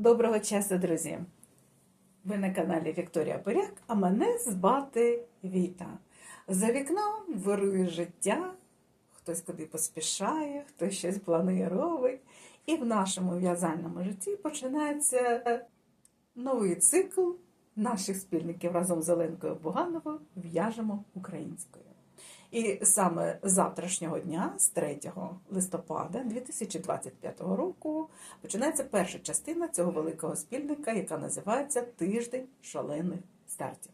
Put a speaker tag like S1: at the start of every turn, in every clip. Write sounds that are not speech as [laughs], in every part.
S1: Доброго часу, друзі! Ви на каналі Вікторія Поряк, а мене звати Віта. За вікном вирує життя, хтось куди поспішає, хтось щось планує робить. І в нашому в'язальному житті починається новий цикл наших спільників разом з Оленкою Бугановою в'яжемо українською. І саме з завтрашнього дня, з 3 листопада 2025 року, починається перша частина цього великого спільника, яка називається Тиждень шалених стартів.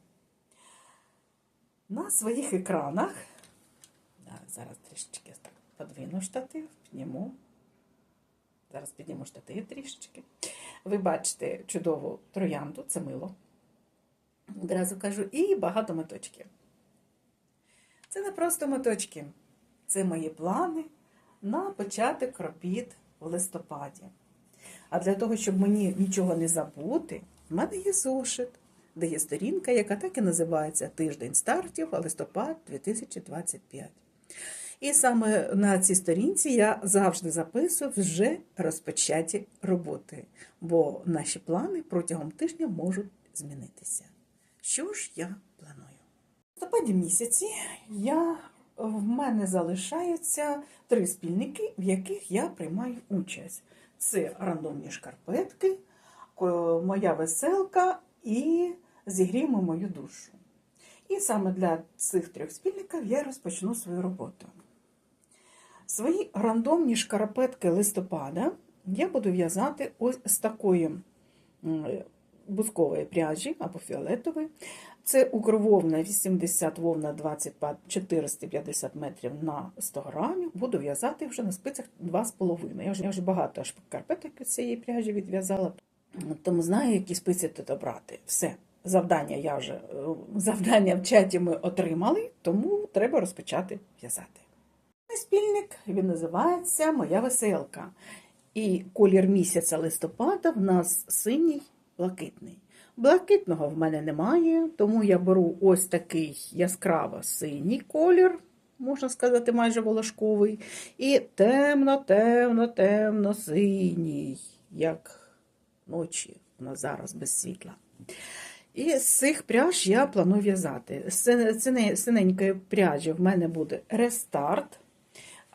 S1: На своїх екранах зараз трішечки так подвину штатив, підніму. Зараз підніму штатив трішечки. Ви бачите чудову троянду, це мило. Одразу кажу, і багато моточків. Це не просто моточки, це мої плани на початок робіт в листопаді. А для того, щоб мені нічого не забути, в мене є зошит, де є сторінка, яка так і називається Тиждень стартів листопад 2025. І саме на цій сторінці я завжди записую вже розпочаті роботи, бо наші плани протягом тижня можуть змінитися. Що ж я планую? Листопаді місяці я, в мене залишаються три спільники, в яких я приймаю участь. Це рандомні шкарпетки, моя веселка і зігріємо мою душу. І саме для цих трьох спільників я розпочну свою роботу. Свої рандомні шкарпетки листопада я буду в'язати ось з такої м, бускової пряжі або фіолетової. Це укрвовна 80 вовна 20 450 метрів на 100 грамів. Буду в'язати вже на спицях 2,5. Я вже, я вже багато шкарпеток з цієї пряжі відв'язала, тому знаю, які спиці тут обрати. Все. Завдання я вже е, завдання в чаті ми отримали, тому треба розпочати в'язати. Спільник він називається Моя веселка. І колір місяця листопада в нас синій блакитний. Блакитного в мене немає, тому я беру ось такий яскраво синій колір, можна сказати, майже волошковий, і темно, темно, темно синій, як ночі у нас зараз без світла. І з цих пряж я планую в'язати. З синенької пряжі в мене буде рестарт.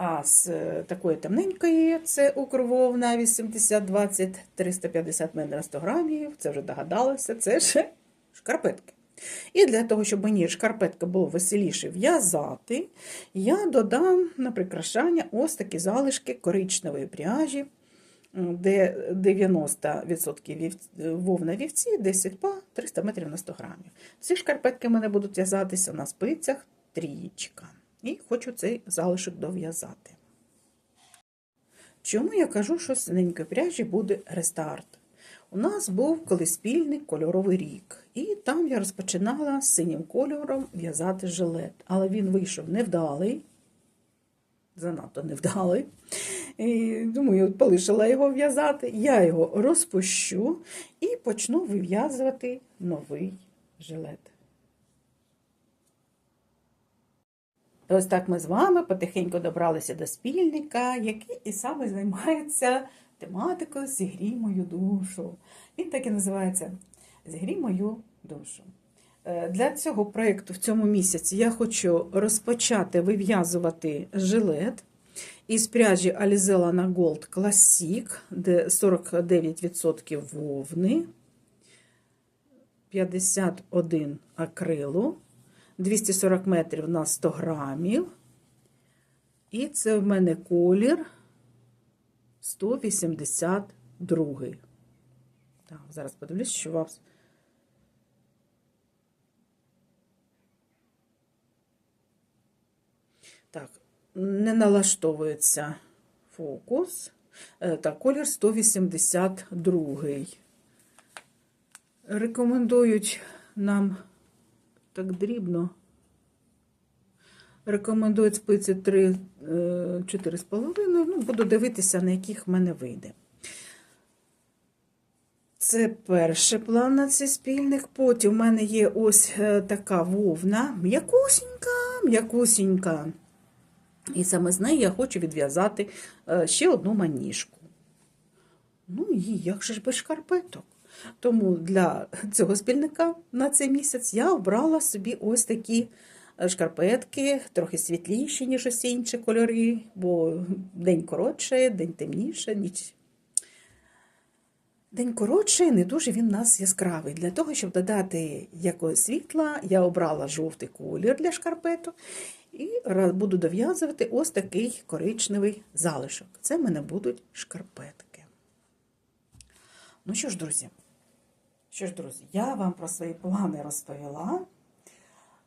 S1: А з е, такої темненької це укрововна 80-20 350 мл на 100 грамів. Це вже догадалося, це ще шкарпетки. І для того, щоб мені шкарпетка було веселіше в'язати, я додам на прикрашання ось такі залишки коричневої пряжі, де 90% вів- вовна вівці, 10 па, 300 метрів на 100 грамів. Ці шкарпетки в мене будуть в'язатися на спицях трієчка. І хочу цей залишок дов'язати. Чому я кажу, що з синенької пряжі буде рестарт? У нас був колись спільний кольоровий рік, і там я розпочинала з синім кольором в'язати жилет. Але він вийшов невдалий, занадто невдалий. І, думаю, полишила його в'язати. Я його розпущу і почну вив'язувати новий жилет. Ось так ми з вами потихеньку добралися до спільника, який і саме займається тематикою Зігрій мою душу. Він так і називається Зігрій мою душу. Е, Для цього проєкту в цьому місяці я хочу розпочати вив'язувати жилет із пряжі Alizella на Gold Classic, де 49% вовни, 51 акрилу. 240 метрів на 100 грамів. І це в мене колір 182. Так, зараз подивлюсь, що у вас. Так, не налаштовується фокус. Е, Так, колір 182. Рекомендують нам так дрібно. Рекомендують спиці 3, 4,5. Ну, буду дивитися, на яких в мене вийде. Це перший план на цей спільник. Потім в мене є ось е, така вовна, м'якусінька, м'якусінька. І саме з неї я хочу відв'язати е, ще одну маніжку. Ну і як же ж без шкарпеток? Тому для цього спільника на цей місяць я обрала собі ось такі е, шкарпетки, трохи світліші, ніж усі інші кольори, бо день коротше, день темніше, ніч. День коротший, не дуже він у нас яскравий. Для того, щоб додати якогось світла, я обрала жовтий колір для шкарпеток і буду дов'язувати ось такий коричневий залишок. Це в мене будуть шкарпетки. Ну що ж, друзі, що ж, друзі, я вам про свої плани розповіла.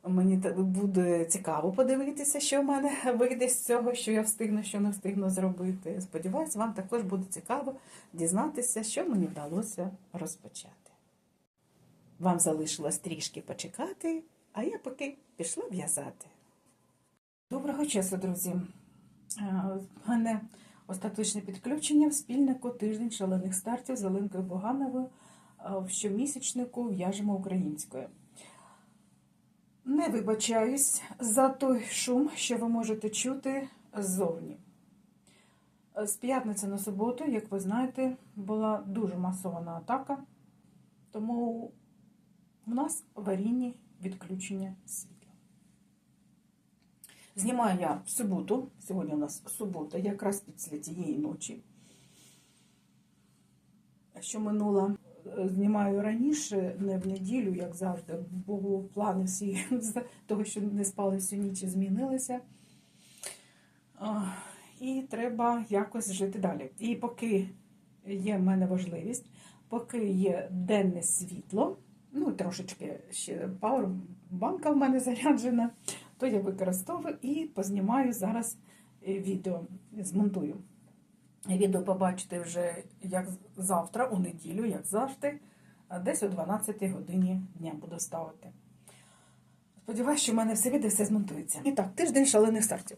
S1: Мені буде цікаво подивитися, що в мене [laughs] вийде з цього, що я встигну, що не встигну зробити. Сподіваюсь, вам також буде цікаво дізнатися, що мені вдалося розпочати. Вам залишилось трішки почекати, а я поки пішла в'язати. Доброго часу, друзі! Е, В мене остаточне підключення в спільнику тиждень шалених стартів з Оленкою Богановою е, в щомісячнику в'яжемо українською. Не вибачаюсь за той шум, що ви можете чути ззовні. З п'ятниці на суботу, як ви знаєте, була дуже масована атака, тому в нас аварійні відключення світла. Знімаю я в суботу, сьогодні у нас субота, якраз після тієї ночі, що минула. Знімаю раніше, не в неділю, як завжди, бо плани всі [laughs] з того, що не спали всю ніч, і змінилися. І треба якось жити далі. І поки є в мене важливість, поки є денне світло, ну трошечки ще пауербанка в мене заряджена, то я використовую і познімаю зараз е, відео, змонтую. Відео побачите вже як завтра, у неділю, як завжди, десь о 12 годині дня буду ставити. Сподіваюсь, що в мене все відео все змонтується. І так, тиждень шалених стартів.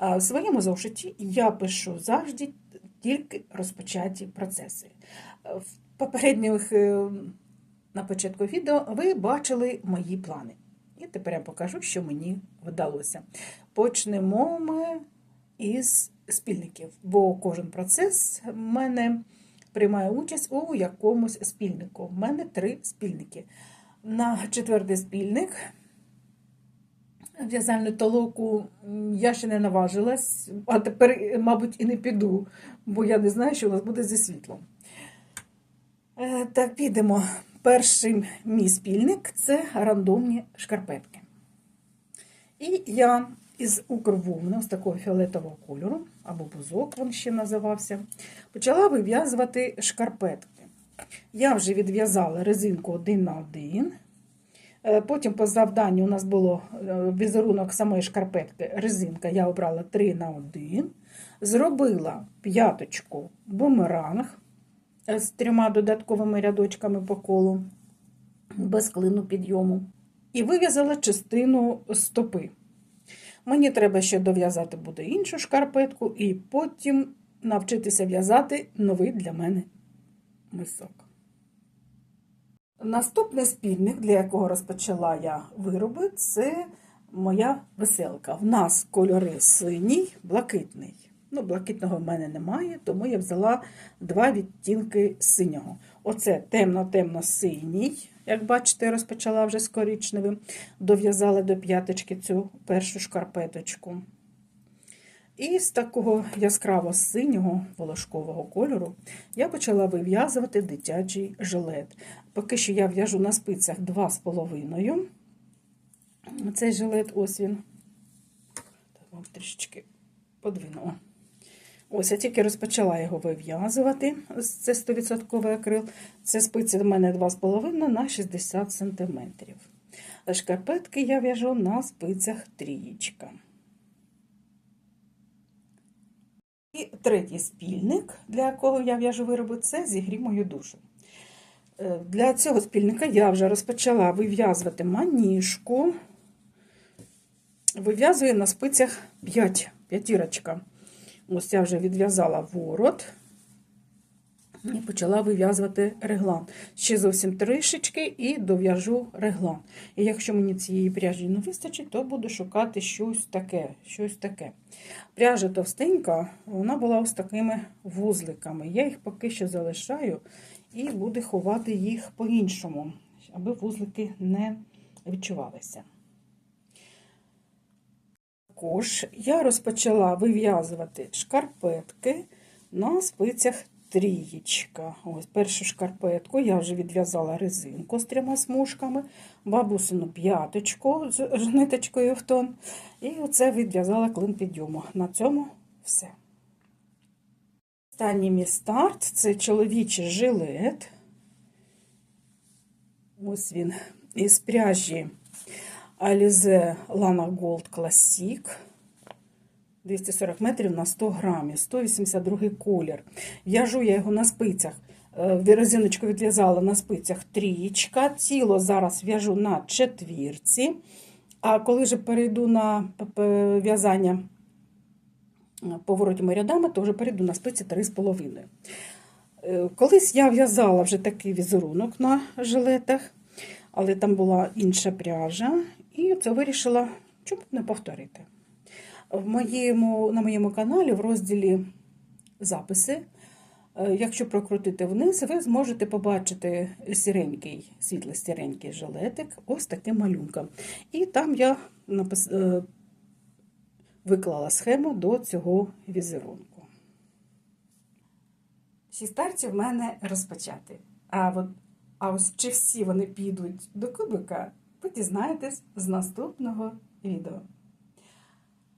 S1: В своєму зошиті я пишу завжди тільки розпочаті процеси. В попередніх е, на початку відео ви бачили мої плани. І тепер я покажу, що мені вдалося. Почнемо ми із спільників, бо кожен процес в мене приймає участь у якомусь спільнику. В мене три спільники. На четвертий спільник в'язальну толоку я ще не наважилась, а тепер, мабуть, і не піду, бо я не знаю, що у нас буде зі світлом. Е, Так, підемо. Перший мій спільник це рандомні шкарпетки. І я із укрвовни, ось такого фіолетового кольору, або бузок він ще називався, почала вив'язувати шкарпетки. Я вже відв'язала резинку один на один. Е, Потім по завданню у нас було е, візерунок самої шкарпетки, резинка, я обрала 3 на 1. Зробила п'яточку бумеранг е, з трьома додатковими рядочками по колу, без клину підйому. І вив'язала частину стопи. Мені треба ще дов'язати буде іншу шкарпетку, і потім навчитися в'язати новий для мене мисок. Наступний спільник, для якого розпочала я вироби, це моя веселка. В нас кольори синій, блакитний. Ну, блакитного в мене немає, тому я взяла два відтінки синього. Оце темно-темно-синій, як бачите, розпочала вже з коричневим, дов'язала до п'яточки цю першу шкарпеточку. І з такого яскраво синього волошкового кольору я почала вив'язувати дитячий жилет. Поки що я в'яжу на спицях 2,5. Цей жилет ось він. Так, вам трішечки подвинула. Ось, я тільки розпочала його вив'язувати. Це 100% акрил. Це спиці в мене 2,5 на 60 см. Шкарпетки я в'яжу на спицях трієчка. І третій спільник, для якого я в'яжу вироби, це зігрій мою душу. Е, Для цього спільника я вже розпочала вив'язувати маніжку. Вив'язую на спицях 5, п'ятірочка. Ось я вже відв'язала ворот. і почала вив'язувати реглан. Ще зовсім трішечки і дов'яжу реглан. І якщо мені цієї пряжі не вистачить, то буду шукати щось таке. щось таке. Пряжа товстенька, вона була ось такими вузликами. Я їх поки що залишаю і буду ховати їх по-іншому, аби вузлики не відчувалися. Також я розпочала вив'язувати шкарпетки на спицях трієчка. Ось першу шкарпетку я вже відв'язала резинку з трьома смужками, бабусину п'яточку з ниточкою в тон. І оце відв'язала клин підйому. На цьому все. Останній мій старт це чоловічий жилет. Ось він із пряжі Alize Lana Gold Classic. 240 метрів на 100 грамів, 182 колір. В'яжу я його на спицях. Е, Резиночку відв'язала на спицях трієчка. Тіло зараз в'яжу на четвірці. А коли вже перейду на в'язання поворотніми рядами, то вже перейду на спиці 3,5. Е, Колись я в'язала вже такий візерунок на жилетах, але там була інша пряжа, це вирішила, чому не повторити. В моєму, на моєму каналі в розділі записи, е, якщо прокрутити вниз, ви зможете побачити сіренький, світлий сіренький жилетик, ось таким малюнком. І там я напис... е, виклала схему до цього візерунку. Всі старті в мене розпочати. А, от, а ось чи всі вони підуть до кубика, ви дізнаєтесь з наступного відео.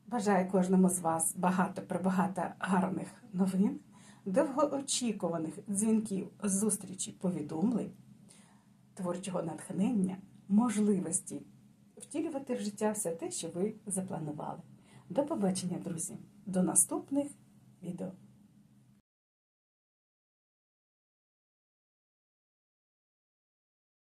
S1: Бажаю кожному з вас багато прибагато гарних новин, довгоочікуваних дзвінків, зустрічей, повідомлень, творчого натхнення, можливості втілювати в життя все те, що ви запланували. До побачення, друзі! До наступних відео!